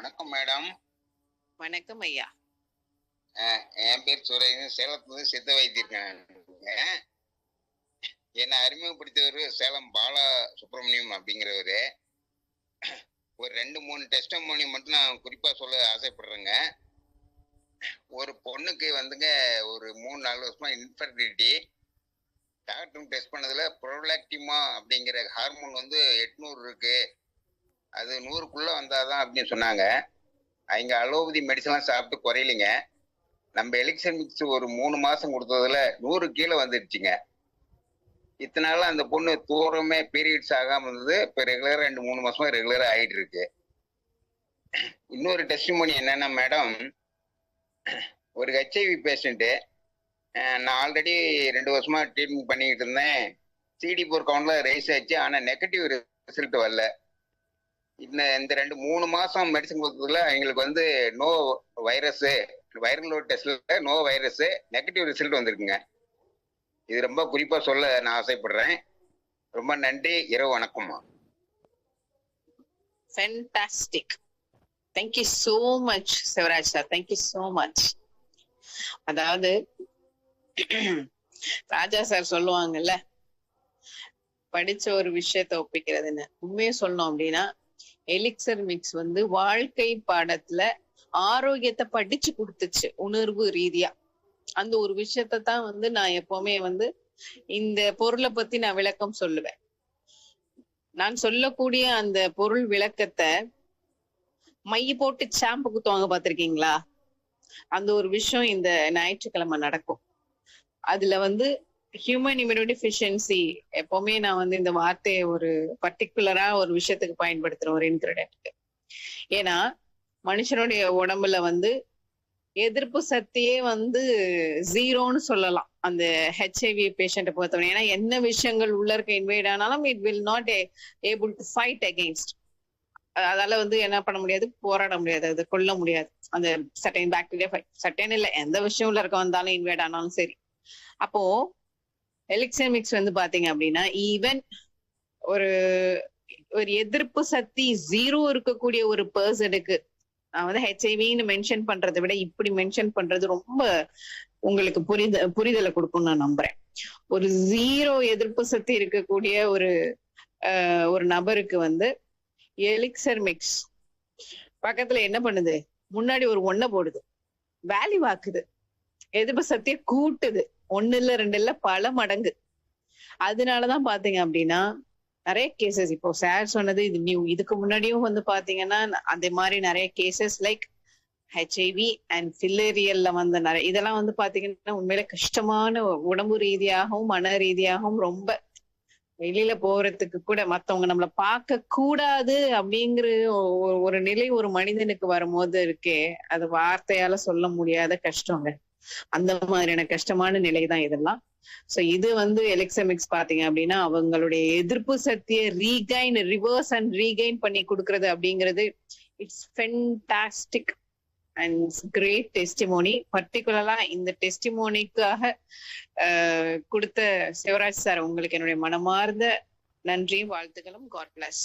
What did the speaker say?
வணக்கம் மேடம். வணக்கம் ஐயா. என் பேர் சுரேஷ். சேலத்துல சித்த வைத்திருக்கேன் என்னை அறிமுகப்படுத்தியவர் சேலம் பாலா சுப்பிரமணியம் அப்படிங்கிறவரு. ஒரு ரெண்டு மூணு டெஸ்டமோனி மட்டும் நான் குறிப்பா சொல்ல ஆசைப்படுறேங்க. ஒரு பொண்ணுக்கு வந்துங்க ஒரு மூணு நாலு வருஷமா இன்ஃபர்டிலிட்டி டாக்டர் டெஸ்ட் பண்ணதுல ப்ரோலாக்டிமா அப்படிங்கிற ஹார்மோன் வந்து எட்நூறு இருக்கு. அது நூறுக்குள்ளே வந்தாதான் அப்படின்னு சொன்னாங்க. இங்கே அலோபதி மெடிசன்லாம் சாப்பிட்டு குறையலைங்க. நம்ம எலெக்ஷன் மிக்ஸ் ஒரு மூணு மாதம் கொடுத்ததுல நூறு கீழே வந்துடுச்சுங்க இத்தனை அந்த பொண்ணு தூரமே பீரியட்ஸ் ஆகாமல் இருந்தது. இப்போ ரெகுலராக ரெண்டு மூணு மாசமா ரெகுலராக ஆகிட்டு இருக்கு. இன்னொரு டெஸ்டிமோனி என்னன்னா மேடம் ஒரு ஹெச்ஐவி பேஷண்ட்டு நான் ஆல்ரெடி ரெண்டு வருஷமா ட்ரீட்மெண்ட் பண்ணிக்கிட்டு இருந்தேன். சிடி போர் கவுண்ட்ல ரைஸ் ஆச்சு. ஆனால் நெகட்டிவ் ரிசல்ட் வரல. இந்த இந்த ரெண்டு மூணு மாசம் மெடிசன் கொடுத்ததுல எங்களுக்கு வந்து நோ வைரஸ் வைரல் லோட் டெஸ்ட்ல நோ வைரஸ் நெகட்டிவ் ரிசல்ட் வந்திருக்குங்க. இது ரொம்ப குறிப்பா சொல்ல நான் ஆசைப்படுறேன். ரொம்ப நன்றி இரவு வணக்கம்மா. Fantastic thank you so much Sivaraj sir thank you so much அதாவது ராஜா சார் சொல்லுவாங்கல்ல படிச்ச ஒரு விஷயத்த ஒப்பிக்கிறதுன்னு. உண்மையை சொல்லணும் அப்படின்னா எலிக்சர் மிக்ஸ் வந்து வாழ்க்கை பாடத்துல ஆரோக்கியத்தை படிச்சு கொடுத்துச்சு உணர்வு ரீதியா. அந்த ஒரு விஷயத்த தான் வந்து நான் எப்பவுமே வந்து இந்த பொருளை பத்தி நான் விளக்கம் சொல்லுவேன். நான் சொல்லக்கூடிய அந்த பொருள் விளக்கத்தை மைய போட்டு சாம்பு குத்துவாங்க பாத்திருக்கீங்களா அந்த ஒரு விஷயம் இந்த ஞாயிற்றுக்கிழமை நடக்கும். அதுல வந்து ஹியூமன் இம்யூனிட்டி டிஃபிஷியன்சி எப்பவுமே நான் வந்து இந்த வார்த்தையை ஒரு பர்டிகுலரா ஒரு விஷயத்துக்கு பயன்படுத்துறேன் ஒரு இன்கிரிடென்ட்க்கு ஏன்னா மனுஷனுடைய உடம்புல வந்து எதிர்ப்பு சக்தியே வந்து ஜீரோன்னு சொல்லலாம். அந்த ஹெச்ஐவி பேஷண்ட்டை பொறுத்தவரை. ஏன்னா என்ன விஷயங்கள் உள்ள இருக்க இன்வைட் ஆனாலும் it will not able to fight against அதால வந்து என்ன பண்ண முடியாது? போராட முடியாது. அதை கொல்ல முடியாது. அந்த சட்டைன் பாக்டீரியா ஃபைட் சட்டைன் இல்ல. எந்த விஷயம் உள்ள இருக்க வந்தாலும் இன்வைட் ஆனாலும் சரி. அப்போ எலிக்சமிக்ஸ் வந்து பாத்தீங்க அப்படின்னா ஈவன் ஒரு ஒரு எதிர்ப்பு சக்தி ஜீரோ இருக்கக்கூடிய ஒரு பர்சனுக்கு நான் வந்து ஹெச்ஐவின்னு மென்ஷன் பண்றதை விட இப்படி மென்ஷன் பண்றது ரொம்ப உங்களுக்கு புரித புரிதலை கொடுக்கும் நான் நம்புறேன். ஒரு ஜீரோ எதிர்ப்பு சக்தி இருக்கக்கூடிய ஒரு ஒரு நபருக்கு வந்து எலிக்சர் மிக்ஸ் பக்கத்துல என்ன பண்ணுது? முன்னாடி ஒரு ஒன்ன போடுது. வேல்யூ ஆக்குது. எதிர்ப்பு சக்தியை கூட்டுது. ஒன்னு இல்ல ரெண்டு இல்ல பல மடங்கு. அதனாலதான் பாத்தீங்க அப்படின்னா நிறைய கேசஸ் இப்போ சார் சொன்னது இது நியூ இதுக்கு முன்னாடியும் வந்து பாத்தீங்கன்னா அந்த மாதிரி நிறைய கேசஸ் லைக் ஹெச்ஐவி அண்ட் ஃபில்லேரியல்ல வந்த நிறைய இதெல்லாம் வந்து பாத்தீங்கன்னா உண்மையில கஷ்டமான உடம்பு ரீதியாகவும் மன ரீதியாகவும் ரொம்ப வெளியில போறதுக்கு கூட மத்தவங்க நம்மள பார்க்க கூடாது அப்படிங்கிற ஒரு நிலை ஒரு மனிதனுக்கு வரும்போது இருக்கே அது வார்த்தையால சொல்ல முடியாத கஷ்டங்க. அந்த மாதிரியான கஷ்டமான நிலை தான் இதெல்லாம். சோ இது வந்து எலெக்சமிக்ஸ் பாத்தீங்க அப்படின்னா அவங்களுடைய எதிர்ப்பு சக்தியை ரீகைன் ரிவர்ஸ் அண்ட் ரீகைன் பண்ணி கொடுக்கறது அப்படிங்கிறது it's fantastic and great testimony பர்டிகுலரா இந்த டெஸ்டிமோனிக்காக கொடுத்த சிவராஜ் சார் உங்களுக்கு என்னுடைய மனமார்ந்த நன்றியும் வாழ்த்துக்களும் காட் பிளஸ்